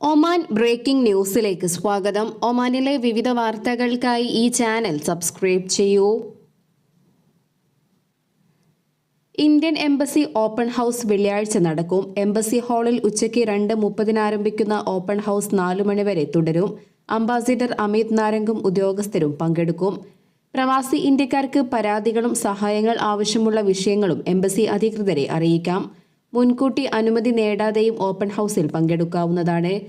Oman breaking ന്യൂസിലേക്ക് സ്വാഗതം. ഒമാനിലെ വിവിധ വാർത്തകൾക്കായി ഈ ചാനൽ സബ്സ്ക്രൈബ് ചെയ്യൂ. ഇന്ത്യൻ എംബസി ഓപ്പൺ ഹൗസ് വെള്ളിയാഴ്ച നടക്കും. എംബസി ഹാളിൽ ഉച്ചയ്ക്ക് രണ്ട് മുപ്പതിന് ആരംഭിക്കുന്ന ഓപ്പൺ ഹൗസ് നാലു മണിവരെ തുടരും. അംബാസിഡർ അമിത് നാരംഗും ഉദ്യോഗസ്ഥരും പങ്കെടുക്കും. പ്രവാസി ഇന്ത്യക്കാർക്ക് പരാതികളും സഹായങ്ങൾ ആവശ്യമുള്ള വിഷയങ്ങളും എംബസി അധികൃതരെ അറിയിക്കാം. മുൻകൂട്ടി അനുമതി നേടാതെയും ഓപ്പൺ ഹൗസിൽ പങ്കെടുക്കാവുന്നതാണ്.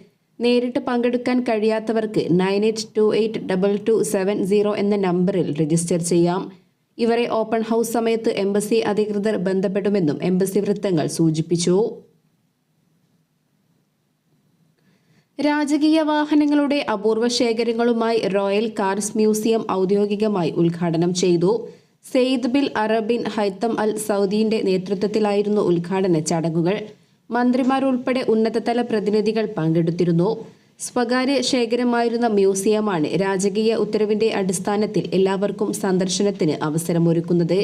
നേരിട്ട് പങ്കെടുക്കാൻ കഴിയാത്തവർക്ക് nine eight two eight double two seven zero എന്ന നമ്പറിൽ രജിസ്റ്റർ ചെയ്യാം. ഇവരെ ഓപ്പൺ ഹൗസ് സമയത്ത് എംബസി അധികൃതർ ബന്ധപ്പെടുമെന്നും എംബസി വൃത്തങ്ങൾ സൂചിപ്പിച്ചു. രാജകീയ വാഹനങ്ങളുടെ അപൂർവ ശേഖരങ്ങളുമായി റോയൽ കാർസ് മ്യൂസിയം ഔദ്യോഗികമായി ഉദ്ഘാടനം ചെയ്തു. സെയ്ദ് ബിൽ അറബിൻ ഹൈത്തം അൽ സൗദിന്റെ നേതൃത്വത്തിലായിരുന്നു ഉദ്ഘാടന ചടങ്ങുകൾ. മന്ത്രിമാരുൾപ്പെടെ ഉന്നതതല പ്രതിനിധികൾ പങ്കെടുത്തിരുന്നു. സ്വകാര്യ ശേഖരമായിരുന്ന മ്യൂസിയമാണ് രാജകീയ ഉത്തരവിന്റെ അടിസ്ഥാനത്തിൽ എല്ലാവർക്കും സന്ദർശനത്തിന് അവസരമൊരുക്കുന്നത്.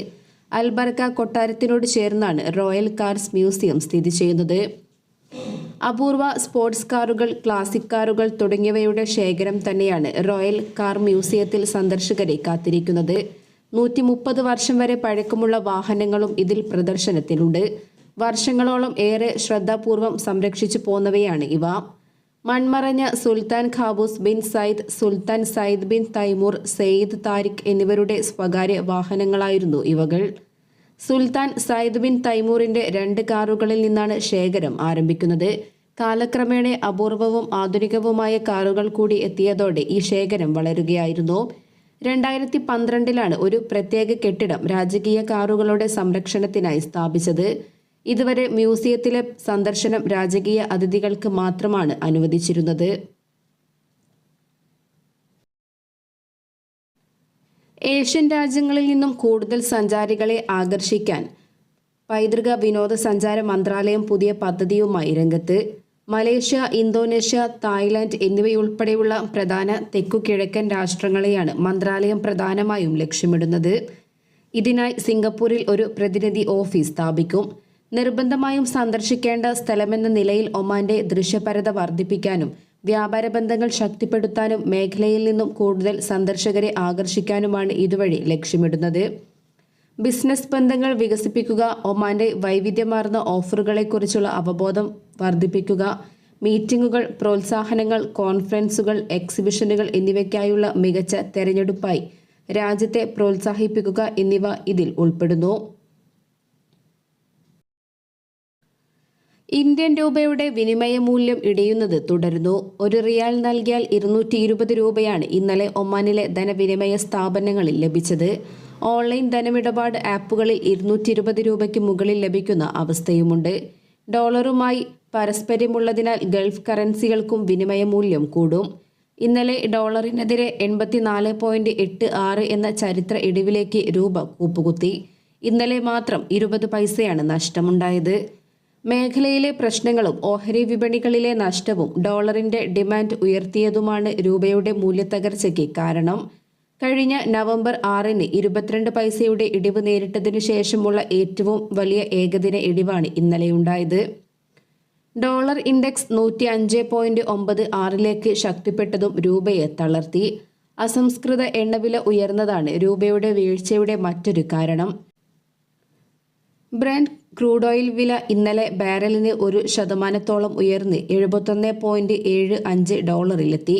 അൽബർക്ക കൊട്ടാരത്തിനോട് ചേർന്നാണ് റോയൽ കാർസ് മ്യൂസിയം സ്ഥിതി ചെയ്യുന്നത്. അപൂർവ സ്പോർട്സ് കാറുകൾ ക്ലാസിക് കാറുകൾ തുടങ്ങിയവയുടെ ശേഖരം തന്നെയാണ് റോയൽ കാർ മ്യൂസിയത്തിൽ സന്ദർശകരെ കാത്തിരിക്കുന്നത്. നൂറ്റി മുപ്പത് വർഷം വരെ പഴക്കമുള്ള വാഹനങ്ങളും ഇതിൽ പ്രദർശനത്തിലുണ്ട്. വർഷങ്ങളോളം ഏറെ ശ്രദ്ധാപൂർവം സംരക്ഷിച്ചു പോന്നവയാണ് ഇവ. മൺമറഞ്ഞ Sultan Qaboos bin Said Sultan Said bin Taimur Said Tariq എന്നിവരുടെ സ്വകാര്യ വാഹനങ്ങളായിരുന്നു ഇവകൾ. സുൽത്താൻ സയ്യിദ് ബിൻ തൈമൂറിന്റെ രണ്ട് കാറുകളിൽ നിന്നാണ് ശേഖരം ആരംഭിക്കുന്നത്. കാലക്രമേണ അപൂർവവും ആധുനികവുമായ കാറുകൾ കൂടി എത്തിയതോടെ ഈ ശേഖരം വളരുകയായിരുന്നു. രണ്ടായിരത്തി പന്ത്രണ്ടിലാണ് ഒരു പ്രത്യേക കെട്ടിടം രാജകീയ കാറുകളുടെ സംരക്ഷണത്തിനായി സ്ഥാപിച്ചത്. ഇതുവരെ മ്യൂസിയത്തിലെ സന്ദർശനം രാജകീയ അതിഥികൾക്ക് മാത്രമാണ് അനുവദിച്ചിരുന്നത്. ഏഷ്യൻ രാജ്യങ്ങളിൽ നിന്നും കൂടുതൽ സഞ്ചാരികളെ ആകർഷിക്കാൻ പൈതൃക വിനോദസഞ്ചാര മന്ത്രാലയം പുതിയ പദ്ധതിയുമായി രംഗത്ത്. മലേഷ്യ ഇന്തോനേഷ്യ തായ്ലാന്റ് എന്നിവയുൾപ്പെടെയുള്ള പ്രധാന തെക്കുകിഴക്കൻ രാഷ്ട്രങ്ങളെയാണ് മന്ത്രാലയം പ്രധാനമായും ലക്ഷ്യമിടുന്നത്. ഇതിനായി സിംഗപ്പൂരിൽ ഒരു പ്രതിനിധി ഓഫീസ് സ്ഥാപിക്കും. നിർബന്ധമായും സന്ദർശിക്കേണ്ട സ്ഥലമെന്ന നിലയിൽ ഒമാന്റെ ദൃശ്യപരത വർദ്ധിപ്പിക്കാനും വ്യാപാര ബന്ധങ്ങൾ ശക്തിപ്പെടുത്താനും മേഖലയിൽ നിന്നും കൂടുതൽ സന്ദർശകരെ ആകർഷിക്കാനുമാണ് ഇതുവഴി ലക്ഷ്യമിടുന്നത്. ബിസിനസ് ബന്ധങ്ങൾ വികസിപ്പിക്കുക ഒമാന്റെ വൈവിധ്യമാർന്ന ഓഫറുകളെക്കുറിച്ചുള്ള അവബോധം വർദ്ധിപ്പിക്കുക മീറ്റിംഗുകൾ പ്രോത്സാഹനങ്ങൾ കോൺഫറൻസുകൾ എക്സിബിഷനുകൾ എന്നിവയ്ക്കായുള്ള മികച്ച തെരഞ്ഞെടുപ്പായി രാജ്യത്തെ പ്രോത്സാഹിപ്പിക്കുക എന്നിവ ഇതിൽ ഉൾപ്പെടുന്നു. ഇന്ത്യൻ രൂപയുടെ വിനിമയ മൂല്യം ഇടിയുന്നത് തുടരുന്നു. ഒരു റിയാൽ നൽകിയാൽ ഇരുന്നൂറ്റി രൂപയാണ് ഇന്നലെ ഒമാനിലെ ധനവിനിമയ സ്ഥാപനങ്ങളിൽ ലഭിച്ചത്. ഓൺലൈൻ ധനമിടപാട് ആപ്പുകളിൽ ഇരുന്നൂറ്റി ഇരുപത് രൂപയ്ക്ക് മുകളിൽ ലഭിക്കുന്ന അവസ്ഥയുമുണ്ട്. ഡോളറുമായി പരസ്പര്യമുള്ളതിനാൽ ഗൾഫ് കറൻസികൾക്കും വിനിമയ മൂല്യം കൂടും. ഇന്നലെ ഡോളറിനെതിരെ എൺപത്തിനാല് പോയിന്റ് എട്ട് ആറ് എന്ന ചരിത്ര ഇടിവിലേക്ക് രൂപ കൂപ്പുകുത്തി. ഇന്നലെ മാത്രം ഇരുപത് പൈസയാണ് നഷ്ടമുണ്ടായത്. മേഖലയിലെ പ്രശ്നങ്ങളും ഓഹരി വിപണികളിലെ നഷ്ടവും ഡോളറിന്റെ ഡിമാൻഡ് ഉയർത്തിയതുമാണ് രൂപയുടെ മൂല്യത്തകർച്ചയ്ക്ക് കാരണം. കഴിഞ്ഞ നവംബർ ആറിന് ഇരുപത്തിരണ്ട് പൈസയുടെ ഇടിവ് നേരിട്ടതിനു ശേഷമുള്ള ഏറ്റവും വലിയ ഏകദിന ഇടിവാണ് ഇന്നലെയുണ്ടായത്. ഡോളർ ഇൻഡെക്സ് നൂറ്റി അഞ്ച് പോയിന്റ് ഒമ്പത് ആറിലേക്ക് ശക്തിപ്പെട്ടതും രൂപയെ തളർത്തി. അസംസ്കൃത എണ്ണവില ഉയർന്നതാണ് രൂപയുടെ വീഴ്ചയുടെ മറ്റൊരു കാരണം. ബ്രാൻഡ് ക്രൂഡ് ഓയിൽ വില ഇന്നലെ ബാരലിന് ഒരു ശതമാനത്തോളം ഉയർന്ന് എഴുപത്തൊന്ന് പോയിന്റ് ഏഴ് അഞ്ച് ഡോളറിലെത്തി.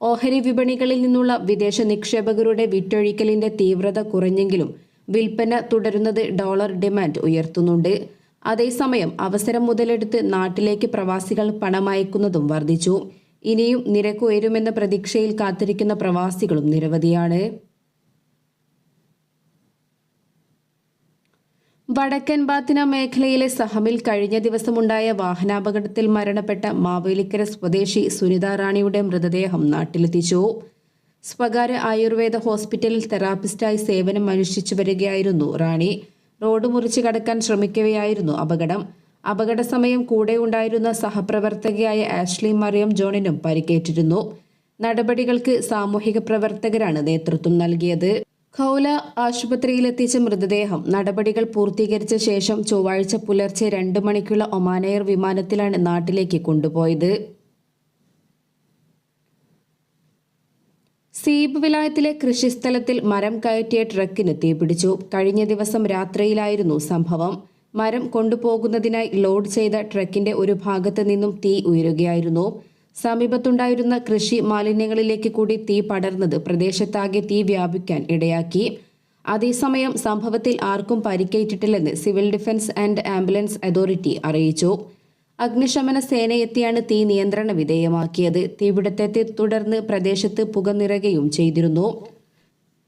ഓഹരി വിപണികളിൽ നിന്നുള്ള വിദേശ നിക്ഷേപകരുടെ വിറ്റൊഴിക്കലിന്റെ തീവ്രത കുറഞ്ഞെങ്കിലും വിൽപ്പന തുടരുന്നത് ഡോളർ ഡിമാൻഡ് ഉയർത്തുന്നുണ്ട്. അതേസമയം അവസരം മുതലെടുത്ത് നാട്ടിലേക്ക് പ്രവാസികൾ പണമയക്കുന്നതും വർദ്ധിച്ചു. ഇനിയും നിരക്ക് ഉയരുമെന്ന പ്രതീക്ഷയിൽ കാത്തിരിക്കുന്ന പ്രവാസികളും നിരവധിയാണ്. വടക്കൻ ബാത്തിന മേഖലയിലെ സഹമിൽ കഴിഞ്ഞ ദിവസമുണ്ടായ വാഹനാപകടത്തിൽ മരണപ്പെട്ട മാവേലിക്കര സ്വദേശി സുനിത റാണിയുടെ മൃതദേഹം നാട്ടിലെത്തിച്ചു. സ്വകാര്യ ആയുർവേദ ഹോസ്പിറ്റലിൽ തെറാപ്പിസ്റ്റായി സേവനം അനുഷ്ഠിച്ചു വരികയായിരുന്നു റാണി. റോഡ് മുറിച്ച് കടക്കാൻ ശ്രമിക്കവെയായിരുന്നു അപകടം. അപകട സമയം കൂടെ ഉണ്ടായിരുന്ന സഹപ്രവർത്തകയായ ആഷ്ലി മറിയം ജോണിനും പരിക്കേറ്റിരുന്നു. നടപടികൾക്ക് സാമൂഹിക പ്രവർത്തകരാണ് നേതൃത്വം നൽകിയത്. ഖൗല ആശുപത്രിയിലെത്തിച്ച മൃതദേഹം നടപടികൾ പൂർത്തീകരിച്ച ശേഷം ചൊവ്വാഴ്ച പുലർച്ചെ രണ്ട് മണിക്കുള്ള ഒമാനയർ വിമാനത്തിലാണ് നാട്ടിലേക്ക് കൊണ്ടുപോയത്. സീബ് വിലായത്തിലെ കൃഷിസ്ഥലത്തിൽ മരം കയറ്റിയ ട്രക്കിന് തീപിടിച്ചു. കഴിഞ്ഞ ദിവസം രാത്രിയിലായിരുന്നു സംഭവം. മരം കൊണ്ടുപോകുന്നതിനായി ലോഡ് ചെയ്ത ട്രക്കിന്റെ ഒരു ഭാഗത്ത് നിന്നും തീ ഉയരുകയായിരുന്നു. സമീപത്തുണ്ടായിരുന്ന കൃഷി മാലിന്യങ്ങളിലേക്ക് കൂടി തീ പടർന്നത് പ്രദേശത്താകെ തീ വ്യാപിക്കാൻ ഇടയാക്കി. അതേസമയം സംഭവത്തിൽ ആർക്കും പരിക്കേറ്റിട്ടില്ലെന്ന് civil defence and ambulance authority അറിയിച്ചു. അഗ്നിശമന സേനയെത്തിയാണ് തീ നിയന്ത്രണ വിധേയമാക്കിയത്. തീപിടുത്തത്തെ തുടർന്ന് പ്രദേശത്ത് പുക നിറയുകയും ചെയ്തിരുന്നു.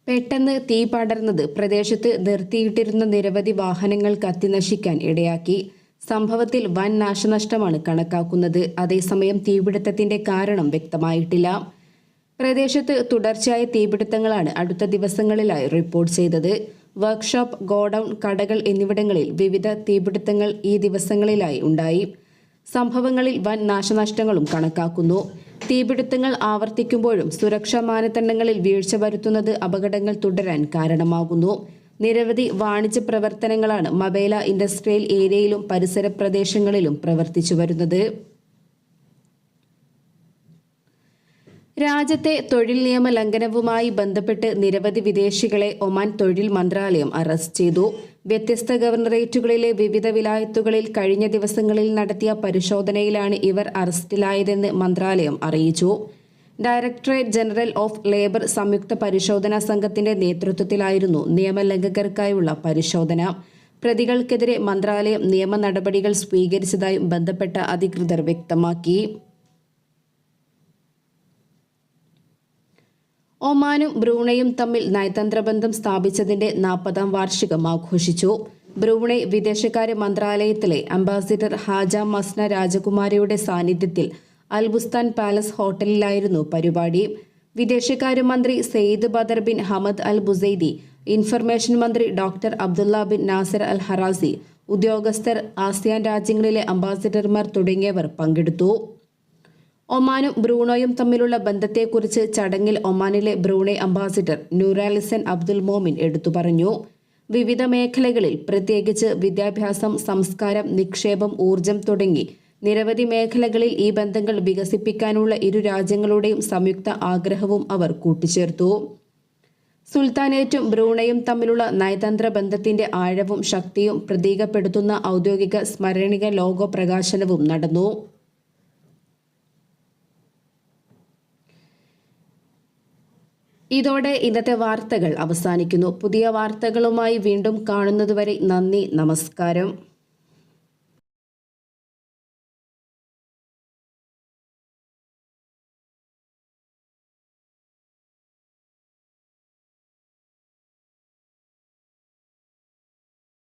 പെട്ടെന്ന് തീ പടർന്നത് പ്രദേശത്ത് നിർത്തിയിട്ടിരുന്ന നിരവധി വാഹനങ്ങൾ കത്തിനശിക്കാൻ ഇടയാക്കി. സംഭവത്തിൽ വൻ നാശനഷ്ടമാണ് കണക്കാക്കുന്നത്. അതേസമയം തീപിടുത്തത്തിന്റെ കാരണം വ്യക്തമായിട്ടില്ല. പ്രദേശത്ത് തുടർച്ചയായ തീപിടുത്തങ്ങളാണ് അടുത്ത ദിവസങ്ങളിലായി റിപ്പോർട്ട് ചെയ്തത്. വർക്ക്ഷോപ്പ് ഗോഡൗൺ കടകൾ എന്നിവിടങ്ങളിൽ വിവിധ തീപിടുത്തങ്ങൾ ഈ ദിവസങ്ങളിലായി ഉണ്ടായി. സംഭവങ്ങളിൽ വൻ നാശനഷ്ടങ്ങളും കണക്കാക്കുന്നു. തീപിടുത്തങ്ങൾ ആവർത്തിക്കുമ്പോഴും സുരക്ഷാ മാനദണ്ഡങ്ങളിൽ വീഴ്ച വരുത്തുന്നത് അപകടങ്ങൾ തുടരാൻ കാരണമാകുന്നു. നിരവധി വാണിജ്യ പ്രവർത്തനങ്ങളാണ് മബേല ഇൻഡസ്ട്രിയൽ ഏരിയയിലും പരിസര പ്രദേശങ്ങളിലും പ്രവർത്തിച്ചു വരുന്നത്. രാജ്യത്തെ തൊഴിൽ നിയമ ലംഘനവുമായി ബന്ധപ്പെട്ട് നിരവധി വിദേശികളെ ഒമാൻ തൊഴിൽ മന്ത്രാലയം അറസ്റ്റ് ചെയ്തു. വ്യത്യസ്ത ഗവർണറേറ്റുകളിലെ വിവിധ വിലായത്തുകളിൽ കഴിഞ്ഞ ദിവസങ്ങളിൽ നടത്തിയ പരിശോധനയിലാണ് ഇവർ അറസ്റ്റിലായതെന്ന് മന്ത്രാലയം അറിയിച്ചു. ഡയറക്ടറേറ്റ് ജനറൽ ഓഫ് ലേബർ സംയുക്ത പരിശോധനാ സംഘത്തിന്റെ നേതൃത്വത്തിലായിരുന്നു നിയമലംഘകർക്കായുള്ള പരിശോധന. പ്രതികൾക്കെതിരെ മന്ത്രാലയം നിയമ നടപടികൾ സ്വീകരിച്ചതായും ബന്ധപ്പെട്ട അധികൃതർ വ്യക്തമാക്കി. ഒമാനും ബ്രൂണയും തമ്മിൽ നയതന്ത്ര ബന്ധം സ്ഥാപിച്ചതിന്റെ നാൽപ്പതാം വാർഷികം ആഘോഷിച്ചു. ബ്രൂണൈ വിദേശകാര്യ മന്ത്രാലയത്തിലെ അംബാസിഡർ ഹാജ മസ്ന രാജകുമാരിയുടെ സാന്നിധ്യത്തിൽ അൽബുസ്താൻ പാലസ് ഹോട്ടലിലായിരുന്നു പരിപാടി. വിദേശകാര്യമന്ത്രി Sayyid Badr bin Hamad Al Busaidi information മന്ത്രി doctor Abdullah bin Nasser Al Harrasi ഉദ്യോഗസ്ഥർ ആസിയാൻ രാജ്യങ്ങളിലെ അംബാസിഡർമാർ തുടങ്ങിയവർ പങ്കെടുത്തു. ഒമാനും ബ്രൂണോയും തമ്മിലുള്ള ബന്ധത്തെക്കുറിച്ച് ചടങ്ങിൽ ഒമാനിലെ Brunei ambassador Nooralisan Abdul Momin എടുത്തു പറഞ്ഞു. വിവിധ മേഖലകളിൽ പ്രത്യേകിച്ച് വിദ്യാഭ്യാസം സംസ്കാരം നിക്ഷേപം ഊർജം തുടങ്ങി നിരവധി മേഖലകളിൽ ഈ ബന്ധങ്ങൾ വികസിപ്പിക്കാനുള്ള ഇരു രാജ്യങ്ങളുടെയും സംയുക്ത ആഗ്രഹവും അവർ കൂട്ടിച്ചേർത്തു. സുൽത്താനേറ്റും ബ്രൂണയും തമ്മിലുള്ള നയതന്ത്ര ബന്ധത്തിന്റെ ആഴവും ശക്തിയും പ്രതീകപ്പെടുത്തുന്ന ഔദ്യോഗിക സ്മരണിക ലോഗോ പ്രകാശനവും നടന്നു. ഇതോടെ ഇന്നത്തെ വാർത്തകൾ അവസാനിക്കുന്നു. പുതിയ വാർത്തകളുമായി വീണ്ടും കാണുന്നതുവരെ നന്ദി നമസ്കാരം.